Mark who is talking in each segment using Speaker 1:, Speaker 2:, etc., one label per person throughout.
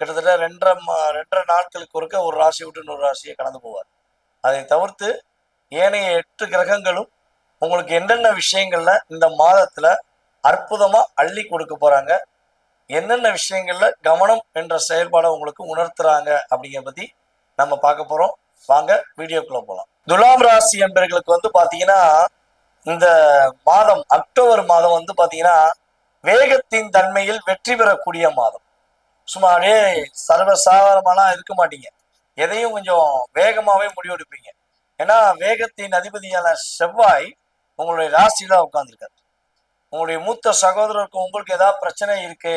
Speaker 1: கிட்டத்தட்ட ரெண்டரை மா- ரெண்டரை நாட்களுக்கு ஒருக்க ஒரு ராசி விட்டு இன்னொரு ராசியை கடந்து போவார். அதை தவிர்த்து ஏனைய எட்டு கிரகங்களும் உங்களுக்கு என்னென்ன விஷயங்கள்ல இந்த மாதத்துல அற்புதமா அள்ளி கொடுக்க போறாங்க என்னென்ன விஷயங்கள்ல கவனம் என்ற செயல்பாடை உங்களுக்கு உணர்த்துறாங்க அப்படிங்கிற பத்தி நம்ம பார்க்க போறோம். வாங்க வீடியோக்குள்ள போகலாம் துலாம் ராசி என்பவர்களுக்கு வந்து பாத்தீங்கன்னா இந்த மாதம் அக்டோபர் மாதம் வந்து பாத்தீங்கன்னா வேகத்தின் தன்மையில் வெற்றி பெறக்கூடிய மாதம். சும்மா அப்படியே சர்வசாதாரணமாலாம் இருக்க மாட்டீங்க. எதையும் கொஞ்சம் வேகமாகவே முடிவெடுப்பீங்க. ஏன்னா வேகத்தின் அதிபதியான செவ்வாய் உங்களுடைய ராசியில உட்காந்துருக்காரு உங்களுடைய மூத்த சகோதரருக்கு உங்களுக்கு ஏதாவது பிரச்சனை இருக்கு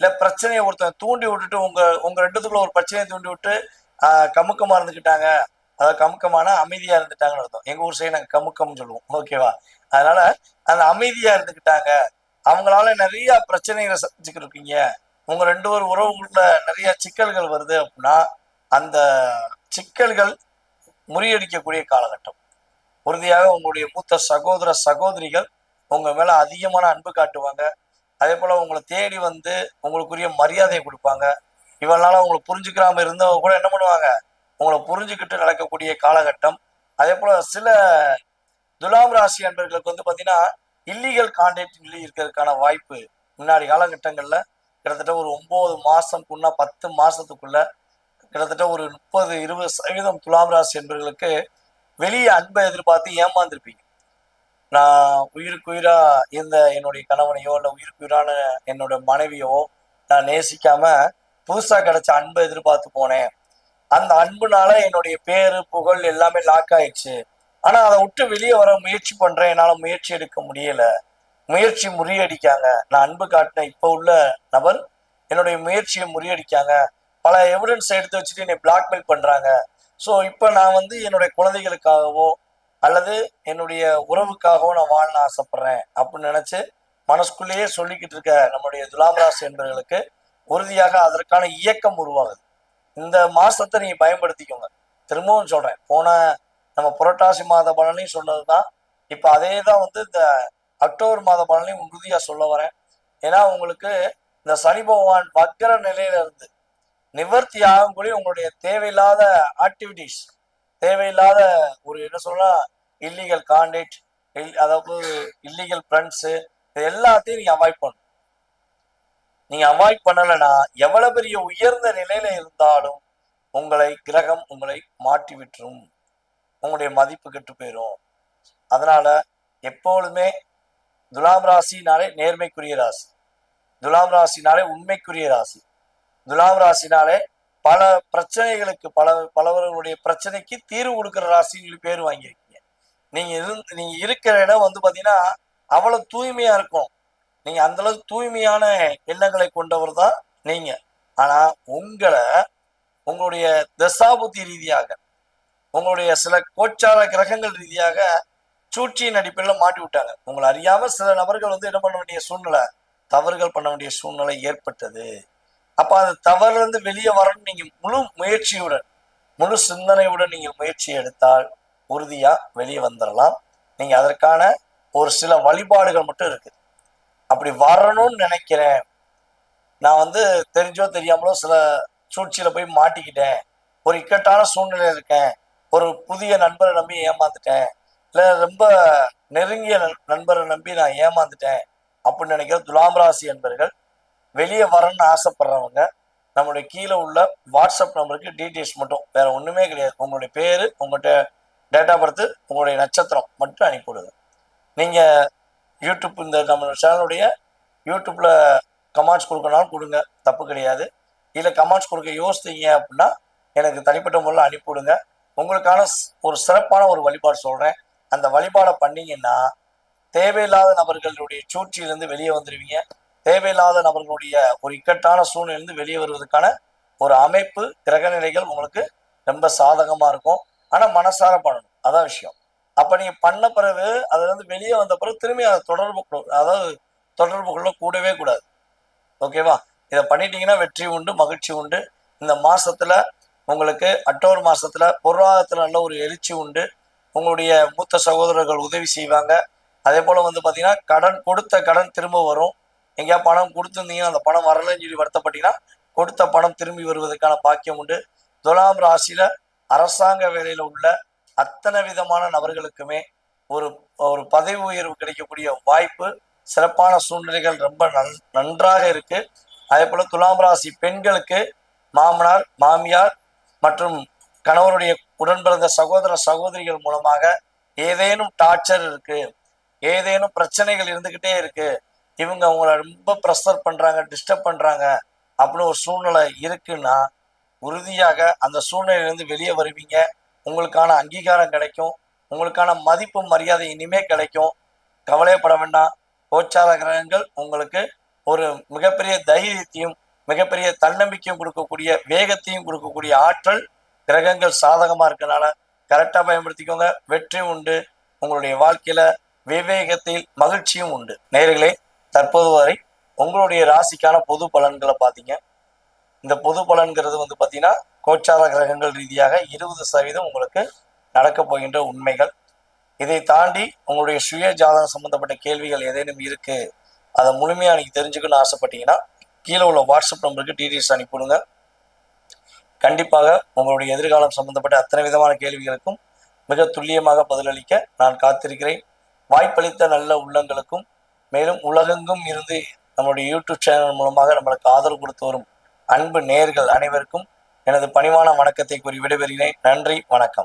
Speaker 1: இல்லை பிரச்சனையை ஒருத்தன் தூண்டி விட்டுட்டு உங்க உங்க ரெண்டுத்துக்குள்ள ஒரு பிரச்சனையை தூண்டி விட்டு கமுக்கமாக கமுக்கமா இருந்துக்கிட்டாங்க அதாவது கமுக்கமான அமைதியா இருந்துட்டாங்கன்னு அர்த்தம். எங்க ஊர் சைடு நாங்கள் கமுக்கம்னு சொல்லுவோம். ஓகேவா அதனால அந்த அமைதியா இருந்துக்கிட்டாங்க அவங்களால நிறைய பிரச்சனைகளை சந்திச்சுக்கிட்டு இருக்கீங்க. உங்க ரெண்டு பேர் உறவுக்குள்ள நிறைய சிக்கல்கள் வருது அப்படின்னா அந்த சிக்கல்கள் முறியடிக்கக்கூடிய காலகட்டம். உறுதியாக உங்களுடைய மூத்த சகோதர சகோதரிகள் உங்க மேல அதிகமான அன்பு காட்டுவாங்க. அதே போல உங்களை தேடி வந்து உங்களுக்குரிய மரியாதையை கொடுப்பாங்க. இவனால உங்களை புரிஞ்சுக்கிறாம இருந்தவங்க கூட என்ன பண்ணுவாங்க? உங்களை புரிஞ்சுக்கிட்டு நடக்கக்கூடிய காலகட்டம். அதே போல சில துலாம் ராசி அன்பர்களுக்கு வந்து பார்த்தீங்கன்னா இல்லீகல் கான்டாக்ட் இருக்கிறதுக்கான வாய்ப்பு முன்னாடி காலகட்டங்கள்ல கிட்டத்தட்ட ஒரு ஒன்பது மாசம்க்குள்ள பத்து மாசத்துக்குள்ள கிட்டத்தட்ட ஒரு முப்பது இருபது சதவீதம் துலாம் ராசி என்பவர்களுக்கு வெளியே அன்பை எதிர்பார்த்து ஏமாந்துருப்பீங்க. நான் உயிருக்கு உயிரா இருந்த என்னுடைய கணவனையோ இல்லை உயிருக்கு உயிரான என்னோட மனைவியோ நான் நேசிக்காம புதுசாக கிடைச்ச அன்பை எதிர்பார்த்து போனேன். அந்த அன்புனால என்னுடைய பேரு புகழ் எல்லாமே லாக் ஆயிடுச்சு. ஆனா அதை விட்டு வெளியே வர முயற்சி பண்றேன். என்னால முயற்சி எடுக்க முடியல. முயற்சி முறியடிக்காங்க. நான் அன்பு காட்டின இப்போ உள்ள நபர் என்னுடைய முயற்சியை முறியடிக்காங்க. பல எவிடன்ஸ் எடுத்து வச்சுட்டு என்னை பிளாக்மெயில் பண்ணுறாங்க ஸோ இப்போ நான் வந்து என்னுடைய குழந்தைகளுக்காகவோ அல்லது என்னுடைய உறவுக்காகவோ நான் வாழ ஆசைப்பட்றேன் அப்படின்னு நினச்சி மனசுக்குள்ளேயே சொல்லிக்கிட்டு இருக்க நம்முடைய துலாம் ராசி என்பவர்களுக்கு உறுதியாக அதற்கான இயக்கம் உருவாகுது. இந்த மாசத்தை நீங்கள் பயன்படுத்திக்கோங்க. திரும்பவும் சொல்கிறேன் போன நம்ம புரட்டாசி மாத பலனையும் சொன்னதுதான். இப்போ அதே தான் வந்து இந்த அக்டோபர் மாத பலனையும் உறுதியா சொல்ல வரேன். ஏன்னா உங்களுக்கு இந்த சனி பகவான் வக்கர நிலையில இருந்து நிவர்த்தி ஆகும்போது உங்களுடைய தேவையில்லாத ஆக்டிவிட்டிஸ் தேவையில்லாத ஒரு என்ன சொல்லலாம் இல்லீகல் கான்டாக்ட் அதாவது இல்லீகல் ஃப்ரெண்ட்ஸு இது எல்லாத்தையும் நீங்க அவாய்ட் பண்ணணும். நீங்க அவாய்ட் பண்ணலைன்னா எவ்வளவு பெரிய உயர்ந்த நிலையில இருந்தாலும் உங்களை கிரகம் உங்களை மாட்டி விட்டுரும் உங்களுடைய மதிப்பு கெட்டு போயிடும் அதனால எப்பொழுதுமே துலாம் ராசினாலே நேர்மைக்குரிய ராசி. துலாம் ராசினாலே உண்மைக்குரிய ராசி. துலாம் ராசினாலே பல பிரச்சனைகளுக்கு பல பலவர்களுடைய பிரச்சனைக்கு தீர்வு கொடுக்குற ராசின்னு பேர் வாங்கியிருக்கீங்க. நீங்க இருந்து நீங்க இருக்கிற இடம் வந்து பாத்தீங்கன்னா அவ்வளவு தூய்மையா இருக்கும். நீங்க அந்த அளவுக்கு தூய்மையான எண்ணங்களை கொண்டவர் தான் நீங்க. ஆனா உங்களை உங்களுடைய தசாபுத்தி ரீதியாக உங்களுடைய சில கோச்சார கிரகங்கள் ரீதியாக சூழ்ச்சியின் அடிப்படையில் மாட்டி விட்டாங்க. உங்களை அறியாம சில நபர்கள் வந்து என்ன பண்ண வேண்டிய சூழ்நிலை? தவறுகள் பண்ண வேண்டிய சூழ்நிலை ஏற்பட்டது. அப்ப அந்த தவறுல இருந்து வெளியே வரணும் நீங்க முழு முயற்சியுடன் முழு சிந்தனையுடன் நீங்க முயற்சி எடுத்தால் உறுதியா வெளியே வந்துடலாம் நீங்க அதற்கான ஒரு சில வழிபாடுகள் மட்டும் இருக்கு. அப்படி வரணும்னு நினைக்கிறேன். நான் வந்து தெரிஞ்சோ தெரியாமலோ சில சூழ்ச்சியில போய் மாட்டிக்கிட்டேன். ஒரு இக்கட்டான சூழ்நிலை இருக்கேன். ஒரு புதிய நண்பரை நம்பி ஏமாந்துட்டேன். இல்லை ரொம்ப நெருங்கிய நண்பரை நம்பி நான் ஏமாந்துட்டேன் அப்படின்னு நினைக்கிற துலாம் ராசி என்பர்கள் வெளியே வரணும்னு ஆசைப்படுறவங்க நம்மளுடைய கீழே உள்ள வாட்ஸ்அப் நம்பருக்கு டீட்டெயில்ஸ் மட்டும் வேற ஒன்றுமே கிடையாது. உங்களுடைய பேர் உங்கள்கிட்ட டேட் ஆஃப் பர்த்து உங்களுடைய நட்சத்திரம் மட்டும் அனுப்பிவிடுங்க நீங்கள் யூடியூப் இந்த நம்ம சேனலுடைய யூடியூப்பில் கமெண்ட்ஸ் கொடுக்கணாலும் கொடுங்க தப்பு கிடையாது. இல்லை கமெண்ட்ஸ் கொடுக்க யோசித்தீங்க அப்படின்னா எனக்கு தனிப்பட்ட முறையில் அனுப்பிவிடுங்க உங்களுக்கான ஒரு சிறப்பான ஒரு வழிபாடு சொல்கிறேன் அந்த வழிபாடை பண்ணீங்கன்னா தேவையில்லாத நபர்களுடைய சூழ்ச்சியிலிருந்து வெளியே வந்துடுவீங்க தேவையில்லாத நபர்களுடைய ஒரு இக்கட்டான சூழ்நிலையிலிருந்து வெளியே வருவதற்கான ஒரு அமைப்பு கிரக நிலைகள் உங்களுக்கு ரொம்ப சாதகமாக இருக்கும். ஆனால் மனசார பண்ணணும். அதான் விஷயம். அப்போ நீங்கள் பண்ண பிறகு அதுலேருந்து வெளியே வந்த பிறகு திரும்பி அதை தொடர்பு கொடு- அதாவது தொடர்பு கொள்ள கூடவே கூடாது. ஓகேவா? இதை பண்ணிட்டீங்கன்னா வெற்றி உண்டு மகிழ்ச்சி உண்டு. இந்த மாசத்துல உங்களுக்கு அக்டோபர் மாசத்துல பொருளாதாரத்தில் நல்ல ஒரு எழுச்சி உண்டு. உங்களுடைய மூத்த சகோதரர்கள் உதவி செய்வாங்க. அதே போல் வந்து பார்த்தீங்கன்னா கடன் கொடுத்த கடன் திரும்ப வரும். எங்கேயா பணம் கொடுத்துருந்தீங்கன்னா அந்த பணம் வரலன்னு சொல்லி வருத்தப்பட்டீங்கன்னா கொடுத்த பணம் திரும்பி வருவதற்கான பாக்கியம் உண்டு. துலாம் ராசியில் அரசாங்க வேலையில் உள்ள அத்தனை விதமான நபர்களுக்குமே ஒரு ஒரு பதவி உயர்வு கிடைக்கக்கூடிய வாய்ப்பு சிறப்பான சூழ்நிலைகள் ரொம்ப நன் நன்றாக இருக்கு. அதே போல துலாம் ராசி பெண்களுக்கு மாமனார் மாமியார் மற்றும் கணவருடைய உடன் பிறந்த சகோதர சகோதரிகள் மூலமாக ஏதேனும் டார்ச்சர் இருக்கு ஏதேனும் பிரச்சனைகள் இருந்துகிட்டே இருக்கு இவங்க அவங்கள ரொம்ப ப்ரெஷர் பண்றாங்க டிஸ்டர்ப் பண்றாங்க அப்படின்னு ஒரு சூழ்நிலை இருக்குன்னா உறுதியாக அந்த சூழ்நிலையிலிருந்து வெளியே வருவீங்க. உங்களுக்கான அங்கீகாரம் கிடைக்கும். உங்களுக்கான மதிப்பு மரியாதை இனிமே கிடைக்கும். கவலையப்பட வேண்டாம். கோச்சார கிரகங்கள் உங்களுக்கு ஒரு மிகப்பெரிய தைரியத்தையும் மிகப்பெரிய தன்னம்பிக்கையும் கொடுக்கக்கூடிய வேகத்தையும் கொடுக்கக்கூடிய ஆற்றல் கிரகங்கள் சாதகமாக இருக்கனால கரெக்டாக பயன்படுத்திக்கோங்க. வெற்றி உண்டு. உங்களுடைய வாழ்க்கையில விவேகத்தில் மகிழ்ச்சியும் உண்டு. நேர்களே தற்போது வரை உங்களுடைய ராசிக்கான பொது பலன்களை பார்த்தீங்க. இந்த பொது பலன்கிறது வந்து பார்த்தீங்கன்னா கோச்சார கிரகங்கள் ரீதியாக இருபது சதவீதம் உங்களுக்கு நடக்க போகின்ற உண்மைகள். இதை தாண்டி உங்களுடைய சுய ஜாதகம் சம்பந்தப்பட்ட கேள்விகள் ஏதேனும் இருக்கு அதை முழுமையாக நீங்கள் தெரிஞ்சுக்கணும்னு ஆசைப்பட்டீங்கன்னா கீழே உள்ள வாட்ஸ்அப் நம்பருக்கு டீடைல்ஸ் அனுப்பிவிடுங்க. கண்டிப்பாக உங்களுடைய எதிர்காலம் சம்பந்தப்பட்ட அத்தனை விதமான கேள்விகளுக்கும் மிக துல்லியமாக பதிலளிக்க நான் காத்திருக்கிறேன். வாய்ப்பளித்த நல்ல உள்ளங்களுக்கும் மேலும் உலகெங்கும் இருந்து நம்மளுடைய யூடியூப் சேனல் மூலமாக நம்மளுக்கு ஆதரவு கொடுத்து வரும் அன்பு நேர்கள் அனைவருக்கும் எனது பணிவான வணக்கத்தை கூறி விடைபெறுகிறேன். நன்றி வணக்கம்.